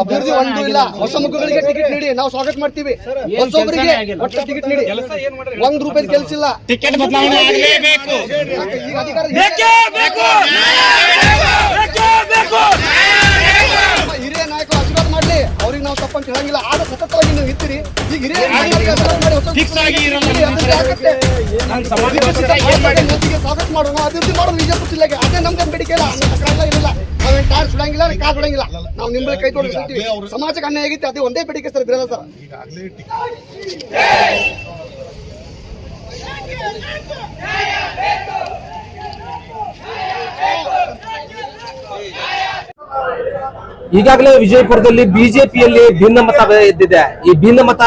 ಅಭಿವೃದ್ಧಿ ಒಂದು ಇಲ್ಲ. ಹೊಸ ಮುಖಗಳಿಗೆ ಟಿಕೆಟ್ ನೀಡಿ. ನಾವು ಸ್ವಾಗತ ಮಾಡ್ತೀವಿ. ಹೊಸೊಬ್ಬರಿಗೆ ಒಟ್ಟ ಟಿಕೆಟ್ ನೀಡಿ. ಒಂದ್ ರೂಪಾಯಿ ಕೆಲಸ ಇಲ್ಲ. ಟಿಕೆಟ್ ಬದಲಾವಣೆ ಆಗಲೇಬೇಕು. ಈಗ ಅಧಿಕಾರ ನಮ್ಮ ಹಿರಿಯ ನಾಯಕರು ಆಶೀರ್ವಾದ ಮಾಡ್ಲಿ. ಅವ್ರಿಗೆ ನಾವು ತಪ್ಪಂತ ಹೇಳಂಗಿಲ್ಲ. ಮಾಡಿ ಆಗಿ ಸ್ವಾಗತ ಮಾಡೋಣ. ಅಭಿವೃದ್ಧಿ ಮಾಡೋದು ವಿಜಯಪುರ ಜಿಲ್ಲೆಗೆ. ಅದೇ ನಮ್ಗೆ ಬೇಡಿಕೆ ಇಲ್ಲ. ಇಲ್ಲ ನಾವೇನ್ ಸುಡಂಗಿಲ್ಲ ಕಾರ್ ಸುಡಂಗಿಲ್ಲ. ನಾವು ನಿಮ್ಮ ಕೈ ಸಮಾಜಕ್ಕೆ ಅನ್ಯಾಯ ಆಗಿತ್ತು. ಅದೇ ಒಂದೇ ಬೇಡಿಕೆ ಸರ್ ಬಿರಲ್ಲ ಸರ್. ಈಗಾಗಲೇ ವಿಜಯಪುರದಲ್ಲಿ ಬಿಜೆಪಿಯಲ್ಲಿ ಭಿನ್ನಮತ ಎದ್ದಿದೆ. ಈ ಭಿನ್ನ ಮತ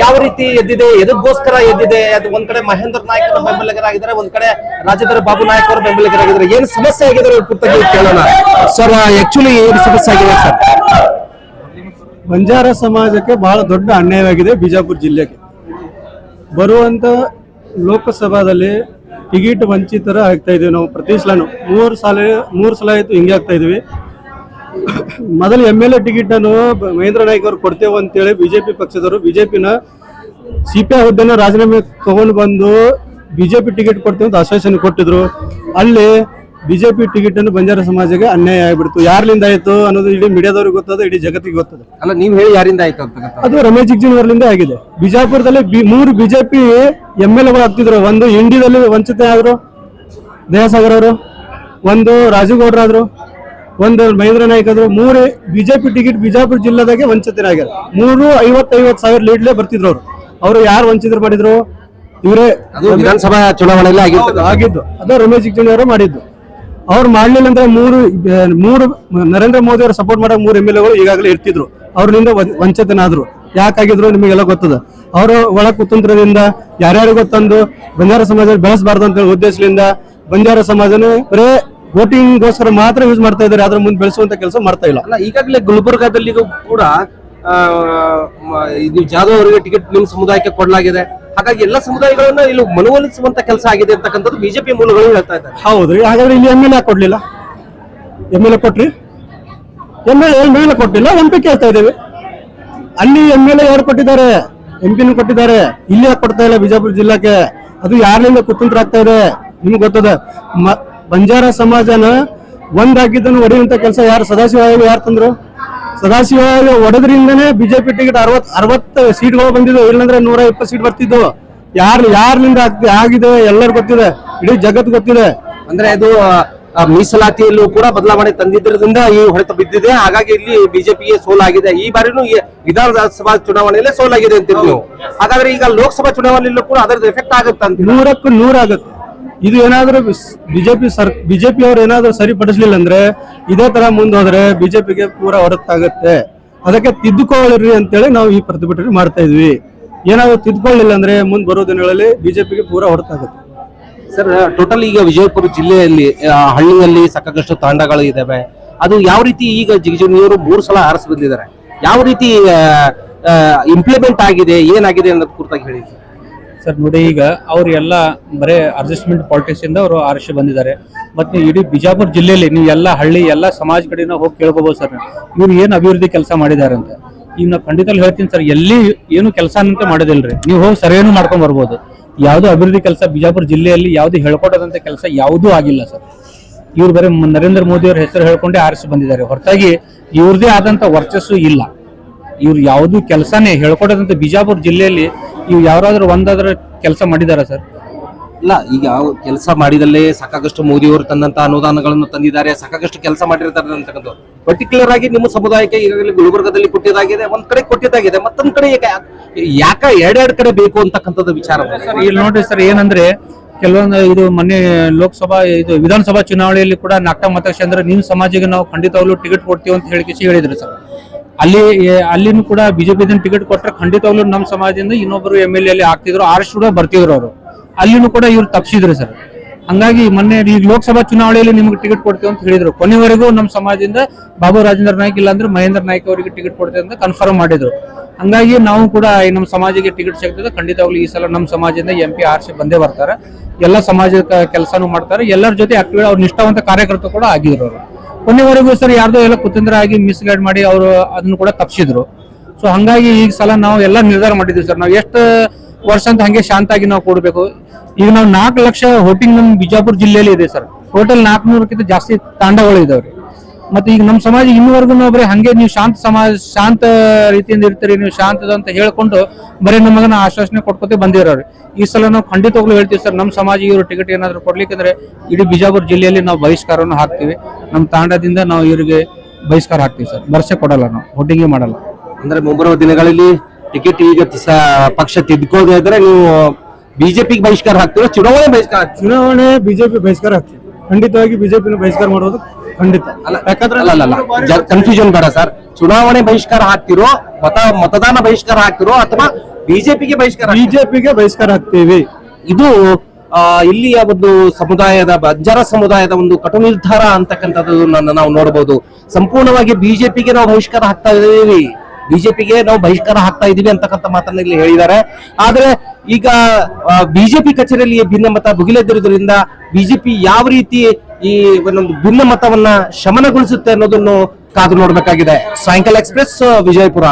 ಯಾವ ರೀತಿ ಎದ್ದಿದೆ, ಎದಕ್ಕೋಸ್ಕರ ಎದ್ದಿದೆ, ಅದು ಒಂದ್ ಕಡೆ ಮಹೇಂದ್ರ ನಾಯಕರ ಬೆಂಬಲಿಗರಾಗಿದ್ದಾರೆ, ಒಂದ್ ಕಡೆ ರಾಜೇಂದ್ರ ಬಾಬು ನಾಯಕ್ ಅವರ ಬೆಂಬಲಿಗರಾಗಿದ್ದಾರೆ. ಏನ್ ಸಮಸ್ಯೆ ಆಗಿದೆ ಅವ್ರ ಕುರಿತಾಗಿ ಕೇಳೋಣ. ಸರ್ ಆಕ್ಚುಲಿ ಏನ್ ಸಮಸ್ಯೆ ಆಗಿದೆ ಸರ್ ಬಂಜಾರ ಸಮಾಜಕ್ಕೆ ಬಹಳ ದೊಡ್ಡ ಅನ್ಯಾಯವಾಗಿದೆ ಬಿಜಾಪುರ ಜಿಲ್ಲೆಗೆ. ಬರುವಂತ ಲೋಕಸಭಾದಲ್ಲಿ ಟಿಕೆಟ್ ವಂಚಿತರ ಆಗ್ತಾ ಇದೀವಿ ನಾವು ಪ್ರತಿ ಸಲನು. ಮೂರು ಸಲ ಮೂರು ಸಲ ಆಯ್ತು ಹಿಂಗೆ ಆಗ್ತಾ ಇದೀವಿ ಮೊದಲು ಎಂ ಎಲ್ ಎ ಟಿಕೆಟ್ ಅನ್ನು ಮಹೇಂದ್ರ ನಾಯ್ಕ ಅವ್ರು ಕೊಡ್ತೇವೆ ಅಂತೇಳಿ ಬಿಜೆಪಿ ಪಕ್ಷದವರು ಬಿಜೆಪಿನ ಸಿ ಪಿ ಐ ಹುದ್ದೆನ ರಾಜೀನಾಮೆ ತಗೊಂಡು ಬಂದು ಬಿಜೆಪಿ ಟಿಕೆಟ್ ಕೊಡ್ತೇವೆ ಅಂತ ಆಶ್ವಾಸನೆ ಕೊಟ್ಟಿದ್ರು. ಅಲ್ಲಿ ಬಿಜೆಪಿ ಟಿಕೆಟ್ ಅನ್ನು ಬಂಜಾರ ಸಮಾಜಕ್ಕೆ ಅನ್ಯಾಯ ಆಗ್ಬಿಡ್ತು. ಯಾರಿಂದ ಆಯ್ತು ಅನ್ನೋದು ಇಡೀ ಮೀಡಿಯಾದವ್ರಿಗೆ ಗೊತ್ತದ ಇಡೀ ಜಗತ್ತಿಗೆ ಗೊತ್ತದ. ಅಲ್ಲ ನೀವು ಹೇಳಿ ಯಾರಿಂದ ಆಯ್ತು ಅಂತ ಅದು ರಮೇಶ್ ಜಿಗ್ಜಿನವರ್ಲಿಂದ ಆಗಿದೆ. ಬಿಜಾಪುರದಲ್ಲಿ ಬಿ- ಮೂರು ಬಿಜೆಪಿ ಎಂ ಎಲ್ ಎಗಳು ಆಗ್ತಿದ್ರು. ಒಂದು ಇಂಡಿಯಾದಲ್ಲಿ ವಂಚಿತ ಆದ್ರು ದಯಾಸಾಗರ್ ಅವರು ಒಂದು ರಾಜುಗೌಡ್ರ ಆದ್ರು ಒಂದು ಮಹೇಂದ್ರ ನಾಯ್ಕ ಆದ್ರು ಮೂರೇ ಬಿಜೆಪಿ ಟಿಕೆಟ್ ಬಿಜಾಪುರ ಜಿಲ್ಲಾದಾಗೆ ವಂಚಿತರಾಗ್ಯಾರ. ಮೂರು ಐವತ್ತೈವತ್ತು ಸಾವಿರ ಲೀಡ್ಲೇ ಬರ್ತಿದ್ರು ಅವರು. ಅವ್ರು ಯಾರು ವಂಚಿತರು ಮಾಡಿದ್ರು? ಇವರೇ ಅದು ವಿಧಾನಸಭಾ ಚುನಾವಣೆಯಲ್ಲಿ ಆಗಿತ್ತು ಆಗಿದ್ದು. ಅದು ರಮೇಶ್ ಜಿಗಜಿಣವರು ಮಾಡಿದ್ದು. ಅವ್ರು ಮಾಡ್ಲಿಲ್ಲ ಅಂದ್ರೆ ಮೂರು ಮೂರು ನರೇಂದ್ರ ಮೋದಿ ಅವರು ಸಪೋರ್ಟ್ ಮಾಡೋ ಮೂರು ಎಂ ಎಲ್ ಎಗಳು ಈಗಾಗಲೇ ಇರ್ತಿದ್ರು. ಅವ್ರಿಂದ ವಂಚಿತನಾದ್ರು. ಯಾಕಾಗಿದ್ರು ನಿಮಗೆಲ್ಲ ಗೊತ್ತದ? ಅವರು ಒಳ ಕುತಂತ್ರದಿಂದ ಯಾರ್ಯಾರಿಗೂ ತಂದು ಬಂಜಾರ ಸಮಾಜ ಬೆಳೆಸಬಾರ್ದು ಅಂತ ಉದ್ದೇಶದಿಂದ ಬಂಜಾರ ಸಮಾಜನೇ ಬರೇ ವೋಟಿಂಗ್ಗೋಸ್ಕರ ಮಾತ್ರ ಯೂಸ್ ಮಾಡ್ತಾ ಇದ್ದಾರೆ ಅದ್ರ ಮುಂದೆ ಬೆಳೆಸುವಂತ ಕೆಲಸ ಮಾಡ್ತಾ ಇಲ್ಲ. ಅಲ್ಲ ಈಗಾಗಲೇ ಗುಲ್ಬರ್ಗಾದಲ್ಲಿ ಕೂಡ ಇದು ಜಾಧವ್ ಅವರಿಗೆ ಟಿಕೆಟ್ ನಿಮ್ಮ ಸಮುದಾಯಕ್ಕೆ ಕೊಡಲಾಗಿದೆ. ಹಾಗಾಗಿ ಎಲ್ಲ ಸಮುದಾಯಗಳನ್ನ ಇಲ್ಲಿ ಮನವೊಲಿಸುವಂತ ಕೆಲಸ ಆಗಿದೆ ಅಂತಕ್ಕಂಥದ್ದು ಬಿಜೆಪಿ ಮೂಲಗಳು ಹೇಳ್ತಾ ಇದ್ದಾರೆ. ಹೌದ್ರಿ ಹಾಗಾದ್ರೆ ಇಲ್ಲಿ ಎಂ ಎಲ್ ಎ ಕೊಡ್ಲಿಲ್ಲ? ಎಂ ಎಲ್ ಎ ಕೊಟ್ರಿ? M L M L A ಕೊಟ್ಟಿಲ್ಲ ಎಂ ಪಿ ಕೇಳ್ತಾ ಇದ್ದೇವೆ. ಅಲ್ಲಿ ಎಂ ಎಲ್ ಎ ಯಾರು ಕೊಟ್ಟಿದ್ದಾರೆ? ಎಂ ಪಿನೂ ಕೊಟ್ಟಿದ್ದಾರೆ. ಇಲ್ಲಿ ಯಾಕೆ ಕೊಡ್ತಾ ಇಲ್ಲ ಬಿಜಾಪುರ ಜಿಲ್ಲಾಕ್ಕೆ? ಅದು ಯಾರಿಂದ ಕುತಂತ್ರ ಆಗ್ತಾ ಇದೆ? ನಿಮ್ಗೆ ಗೊತ್ತದ? ಮ- ಬಂಜಾರ ಸಮಾಜನ ಒಂದಾಗಿದ್ದನ್ನು ಒಡೆಯುವಂತ ಕೆಲಸ ಯಾರು? ಸದಾಶಿವ ಯಾರು ತಂದ್ರು? ಸದಾಶಿವ ಒಡೆದ್ರಿಂದನೇ ಬಿಜೆಪಿ ಟಿಕೆಟ್ ಅರವತ್ ಅರವತ್ತು ಸೀಟ್ಗಳು ಬಂದಿದ್ದು ಇಲ್ಲಂದ್ರೆ ನೂರ ಇಪ್ಪತ್ತು ಸೀಟ್ ಬರ್ತಿದ್ದು ಯಾರು ಯಾರ್ಲಿಂದ ಆಗಿದೆ ಎಲ್ಲರೂ ಗೊತ್ತಿದೆ. ಇಡೀ ಜಗತ್ ಗೊತ್ತಿದೆ. ಅಂದ್ರೆ ಅದು ಮೀಸಲಾತಿಯಲ್ಲೂ ಕೂಡ ಬದಲಾವಣೆ ತಂದಿದ್ದರಿಂದ ಈ ಹೊಡೆತ ಬಿದ್ದಿದೆ. ಹಾಗಾಗಿ ಇಲ್ಲಿ ಬಿಜೆಪಿಗೆ ಸೋಲಾಗಿದೆ. ಈ ಬಾರಿನೂ ವಿಧಾನಸಭಾ ಚುನಾವಣೆಯಲ್ಲೇ ಸೋಲಾಗಿದೆ ಅಂತೀವಿ ನೀವು. ಹಾಗಾದ್ರೆ ಈಗ ಲೋಕಸಭಾ ಚುನಾವಣೆಯಲ್ಲೂ ಕೂಡ ಅದರದ್ದು ಎಫೆಕ್ಟ್ ಆಗುತ್ತೆ ಅಂತ ನೂರಕ್ಕೂ ನೂರಾಗುತ್ತೆ. ಇದು ಏನಾದರೂ ಬಿಜೆಪಿ ಸರ್, ಬಿಜೆಪಿ ಅವ್ರು ಏನಾದರೂ ಸರಿಪಡಿಸ್ಲಿಲ್ಲ ಅಂದ್ರೆ ಇದೇ ತರ ಮುಂದೋದ್ರೆ ಬಿಜೆಪಿಗೆ ಪೂರ ಹೊರತಾಗುತ್ತೆ. ಅದಕ್ಕೆ ತಿದ್ದುಕೊಳ್ಳ್ರಿ ಅಂತೇಳಿ ನಾವು ಈ ಪ್ರತಿಭಟನೆ ಮಾಡ್ತಾ ಇದ್ವಿ. ಏನಾದ್ರು ತಿದ್ದುಕೊಳ್ಳಿಲ್ಲ ಅಂದ್ರೆ ಮುಂದೆ ಬರೋ ದಿನಗಳಲ್ಲಿ ಬಿಜೆಪಿಗೆ ಪೂರ ಹೊರತಾಗುತ್ತೆ. ಸರ್, ಟೋಟಲ್ ಈಗ ವಿಜಯಪುರ ಜಿಲ್ಲೆಯಲ್ಲಿ ಹಳ್ಳಿಯಲ್ಲಿ ಸಾಕಷ್ಟು ತಾಂಡಗಳು ಇದಾವೆ. ಅದು ಯಾವ ರೀತಿ ಈಗ ಜಿಗಜಿಣಿಯವರು ಮೂರು ಸಲ ಆರಿಸಿ ಬಂದಿದ್ದಾರೆ? ಯಾವ ರೀತಿ ಇಂಪ್ಲಿಮೆಂಟ್ ಆಗಿದೆ, ಏನಾಗಿದೆ ಅನ್ನೋದು ಕುರಿತಾಗಿ ಹೇಳಿ ಸರ್, ನೋಡಿ, ಈಗ ಅವ್ರು ಎಲ್ಲ ಬರೇ ಅಡ್ಜಸ್ಟ್ಮೆಂಟ್ ಪಾಲಿಟಿಕ್ಸ್ ಇಂದ ಅವರು ಆರಿಸಿ ಬಂದಿದ್ದಾರೆ. ಮತ್ತೆ ಇಡೀ ಬಿಜಾಪುರ ಜಿಲ್ಲೆಯಲ್ಲಿ ನೀವು ಎಲ್ಲ ಹಳ್ಳಿ, ಎಲ್ಲ ಸಮಾಜ ಕಡೆನ ಹೋಗಿ ಕೇಳ್ಕೋಬಹುದು ಸರ್. ಇವ್ರು ಏನು ಅಭಿವೃದ್ಧಿ ಕೆಲಸ ಮಾಡಿದ್ದಾರೆ ಅಂತ. ಈಗ ನಾವು ಖಂಡಿತಲ್ಲಿ ಹೇಳ್ತೀನಿ ಸರ್, ಎಲ್ಲಿ ಏನು ಕೆಲಸ ಅಂತ ಮಾಡೋದಿಲ್ರಿ. ನೀವು ಹೋಗಿ ಸರ್ವೇನು ಮಾಡ್ಕೊಂಡ್ ಬರ್ಬೋದು. ಯಾವುದು ಅಭಿವೃದ್ಧಿ ಕೆಲಸ ಬಿಜಾಪುರ ಜಿಲ್ಲೆಯಲ್ಲಿ ಯಾವುದು ಹೇಳ್ಕೊಡೋದಂತ ಕೆಲಸ ಯಾವುದೂ ಆಗಿಲ್ಲ ಸರ್. ಇವ್ರು ಬರೀ ನರೇಂದ್ರ ಮೋದಿ ಅವ್ರ ಹೆಸರು ಹೇಳ್ಕೊಂಡೆ ಆರಿಸಿ ಬಂದಿದ್ದಾರೆ. ಹೊರತಾಗಿ ಇವ್ರದೇ ಆದಂಥ ವರ್ಚಸ್ಸು ಇಲ್ಲ. ಇವ್ರು ಯಾವುದು ಕೆಲಸನೇ ಹೇಳ್ಕೊಡೋದಂತ ಬಿಜಾಪುರ ಜಿಲ್ಲೆಯಲ್ಲಿ ಇವ್ ಯಾವ್ದಾದ್ರು ಒಂದಾದ್ರ ಕೆಲಸ ಮಾಡಿದಾರ ಸರ್? ಇಲ್ಲ ಈಗ ಕೆಲಸ ಮಾಡಿದಲ್ಲೇ ಸಾಕಷ್ಟು ಮೋದಿಯವರು ತಂದಂತ ಅನುದಾನಗಳನ್ನು ತಂದಿದ್ದಾರೆ ಸಾಕಷ್ಟು ಕೆಲಸ ಮಾಡಿರ್ತಾರೆ ಅಂತಕ್ಕಂಥ ಪರ್ಟಿಕ್ಯುಲರ್ ಆಗಿ ನಿಮ್ಮ ಸಮುದಾಯಕ್ಕೆ ಈಗಾಗಲೇ ಗುಲ್ಬರ್ಗದಲ್ಲಿ ಕೊಟ್ಟಿದ್ದಾಗಿದೆ ಒಂದ್ ಕಡೆ ಕೊಟ್ಟಿದ್ದಾಗಿದೆ ಮತ್ತೊಂದ್ ಕಡೆ ಯಾಕ ಯಾಕ ಎರಡೆರಡು ಕಡೆ ಬೇಕು ಅಂತಕ್ಕಂಥದ್ದು ವಿಚಾರ ಸರ್ ಇಲ್ಲಿ ನೋಡ್ರಿ ಸರ್ ಏನಂದ್ರೆ ಕೆಲವೊಂದು ಇದು ಮೊನ್ನೆ ಲೋಕಸಭಾ ಇದು ವಿಧಾನಸಭಾ ಚುನಾವಣೆಯಲ್ಲಿ ಕೂಡ ನಾಲ್ಕ ಮತಕ್ಷೇತ್ರ ನಿಮ್ ಸಮಾಜಕ್ಕೆ ನಾವು ಖಂಡಿತವಾಗ್ಲೂ ಟಿಕೆಟ್ ಕೊಡ್ತೀವಿ ಅಂತ ಹೇಳಿ ಹೇಳಿದ್ರು ಸರ್. ಅಲ್ಲಿ ಅಲ್ಲಿನೂ ಕೂಡ ಬಿಜೆಪಿ ಟಿಕೆಟ್ ಕೊಟ್ಟರೆ ಖಂಡಿತವಾಗ್ಲೂ ನಮ್ಮ ಸಮಾಜದಿಂದ ಇನ್ನೊಬ್ರು ಎಂ ಎಲ್ ಎಲ್ಲಿ ಆಗ್ತಿದ್ರು ಆರೆಸ್ಟ್ ಕೂಡ ಬರ್ತಿದ್ರು ಅವರು. ಅಲ್ಲಿನೂ ಕೂಡ ಇವ್ರು ತಪ್ಪಿಸಿದ್ರು ಸರ್. ಹಂಗಾಗಿ ಮೊನ್ನೆ ಈ ಲೋಕಸಭಾ ಚುನಾವಣೆಯಲ್ಲಿ ನಿಮ್ಗೆ ಟಿಕೆಟ್ ಕೊಡ್ತೀವಿ ಅಂತ ಹೇಳಿದ್ರು. ಕೊನೆವರೆಗೂ ನಮ್ಮ ಸಮಾಜದಿಂದ ಬಾಬು ರಾಜೇಂದ್ರ ನಾಯ್ಕ ಇಲ್ಲಾಂದ್ರೆ ಮಹೇಂದ್ರ ನಾಯ್ಕ ಅವರಿಗೆ ಟಿಕೆಟ್ ಕೊಡ್ತೇವೆ ಅಂತ ಕನ್ಫರ್ಮ್ ಮಾಡಿದ್ರು. ಹಂಗಾಗಿ ನಾವು ಕೂಡ ನಮ್ಮ ಸಮಾಜಕ್ಕೆ ಟಿಕೆಟ್ ಸಿಗ್ತದೆ. ಖಂಡಿತವಾಗ್ಲೂ ಈ ಸಲ ನಮ್ಮ ಸಮಾಜದಿಂದ ಎಂ ಪಿ ಆರ್ಸಿ ಬಂದೇ ಬರ್ತಾರೆ. ಎಲ್ಲ ಸಮಾಜದ ಕೆಲಸನೂ ಮಾಡ್ತಾರೆ. ಎಲ್ಲರ ಜೊತೆ ಆಕ್ಟಿವ್ ಅವ್ರ ನಿಷ್ಠಾವಂತ ಕಾರ್ಯಕರ್ತರು ಕೂಡ ಆಗಿದ್ರು ಅವರು. ಕೊನೆವರೆಗೂ ಸರ್ ಯಾರ್ದೋ ಎಲ್ಲ ಕುತಂತ್ರ ಆಗಿ ಮಿಸ್ಗೈಡ್ ಮಾಡಿ ಅವರು ಅದನ್ನು ಕೂಡ ತಪ್ಪಿಸಿದ್ರು ಸೊ ಹಂಗಾಗಿ ಈ ಸಲ ನಾವು ಎಲ್ಲ ನಿರ್ಧಾರ ಮಾಡಿದ್ವಿ ಸರ್. ನಾವು ಎಷ್ಟು ವರ್ಷ ಅಂತ ಹಂಗೆ ಶಾಂತಾಗಿ ನಾವು ಕೊಡಬೇಕು. ಈಗ ನಾವು ನಾಲ್ಕು ಲಕ್ಷ ಹೋಟಿಂಗ್ ನಮ್ಮ ಬಿಜಾಪುರ ಜಿಲ್ಲೆಯಲ್ಲಿ ಇದೆ ಸರ್. ಟೋಟಲ್ ನಾಲ್ಕುನೂರಕ್ಕಿಂತ ಜಾಸ್ತಿ ತಾಂಡಗಳು ಇದಾವ್ರಿ ಮತ್ತೆ ಈಗ ನಮ್ಮ ಸಮಾಜ ಇನ್ನೂವರೆಗೂ ಬರೀ ಹಂಗೆ ನೀವು ಶಾಂತ ಸಮಾಜ ಶಾಂತ ರೀತಿಯಿಂದ ಇರ್ತೀರಿ ನೀವು ಶಾಂತದ ಅಂತ ಹೇಳ್ಕೊಂಡು ಬರೀ ನಮಗನ ಆಶ್ವಾಸನೆ ಕೊಟ್ಕೋತೆ ಬಂದಿರೋರು. ಈ ಸಲ ನಾವು ಖಂಡಿತವಾಗ್ಲೂ ಹೇಳ್ತೀವಿ ಸರ್ ನಮ್ಮ ಸಮಾಜ ಇವರು ಟಿಕೆಟ್ ಏನಾದರೂ ಕೊಡ್ಲಿಕ್ಕಂದ್ರೆ ಇಡೀ ಬಿಜಾಪುರ ಜಿಲ್ಲೆಯಲ್ಲಿ ನಾವು ಬಹಿಷ್ಕಾರವನ್ನು ಹಾಕ್ತೀವಿ. ನಮ್ಮ ತಾಂಡದಿಂದ ನಾವು ಇವರಿಗೆ ಬಹಿಷ್ಕಾರ ಹಾಕ್ತೀವಿ ಸರ್. ಭರಸೆ ಕೊಡಲ್ಲ ನಾವು ವೋಟಿಂಗೇ ಮಾಡಲ್ಲ. ಅಂದ್ರೆ ಮುಂಬರುವ ದಿನಗಳಲ್ಲಿ ಟಿಕೆಟ್ ಈಗ ಸ- ಪಕ್ಷ ತಿದ್ಕೋದೇ ಇದ್ರೆ ನೀವು ಬಿಜೆಪಿಗೆ ಬಹಿಷ್ಕಾರ ಹಾಕ್ತೀವಿ ಚುನಾವಣೆ ಬಹಿಷ್ಕಾರ? ಚುನಾವಣೆ ಬಿಜೆಪಿ ಬಹಿಷ್ಕಾರ ಹಾಕ್ತೀವಿ. ಖಂಡಿತವಾಗಿ ಬಿಜೆಪಿನ ಬಹಿಷ್ಕಾರ ಮಾಡೋದು ಖಂಡಿತ. ಅಲ್ಲ ಯಾಕಂದ್ರೆ ಅಲ್ಲ ಕನ್ಫ್ಯೂಷನ್ ಬೇಡ ಸರ್. ಚುನಾವಣೆ ಬಹಿಷ್ಕಾರ ಹಾಕ್ತಿರೋ ಮತ ಮತದಾನ ಬಹಿಷ್ಕಾರ ಹಾಕ್ತಿರೋ ಅಥವಾ ಬಿಜೆಪಿಗೆ ಬಹಿಷ್ಕಾರ? ಬಿಜೆಪಿಗೆ ಬಹಿಷ್ಕಾರ ಹಾಕ್ತೀವಿ ಇದು ಇಲ್ಲಿಯ ಒಂದು ಸಮುದಾಯದ ಬಂಜಾರ ಸಮುದಾಯದ ಒಂದು ಕಟು ನಿರ್ಧಾರ ಅಂತಕ್ಕಂಥದ್ದು ನಾವು ನೋಡಬಹುದು ಸಂಪೂರ್ಣವಾಗಿ ಬಿಜೆಪಿಗೆ ನಾವು ಬಹಿಷ್ಕಾರ ಹಾಕ್ತಾ ಇದ್ದೀವಿ. ಬಿಜೆಪಿಗೆ ನಾವು ಬಹಿಷ್ಕಾರ ಹಾಕ್ತಾ ಇದೀವಿ ಅಂತಕ್ಕಂಥ ಮಾತನ್ನ ಇಲ್ಲಿ ಹೇಳಿದ್ದಾರೆ. ಆದ್ರೆ ಈಗ ಬಿಜೆಪಿ ಕಚೇರಿಯಲ್ಲಿ ಭಿನ್ನಮತ ಭುಗಿಲೆದ್ದಿರುವುದರಿಂದ ಬಿಜೆಪಿ ಯಾವ ರೀತಿ ಈ ಒಂದೊಂದು ಭಿನ್ನಮತವನ್ನ ಶಮನಗೊಳಿಸುತ್ತೆ ಅನ್ನೋದನ್ನು ಕಾದು ನೋಡಬೇಕಾಗಿದೆ. ಸಾಯಂಕಾಲ ಎಕ್ಸ್ಪ್ರೆಸ್, ವಿಜಯಪುರ.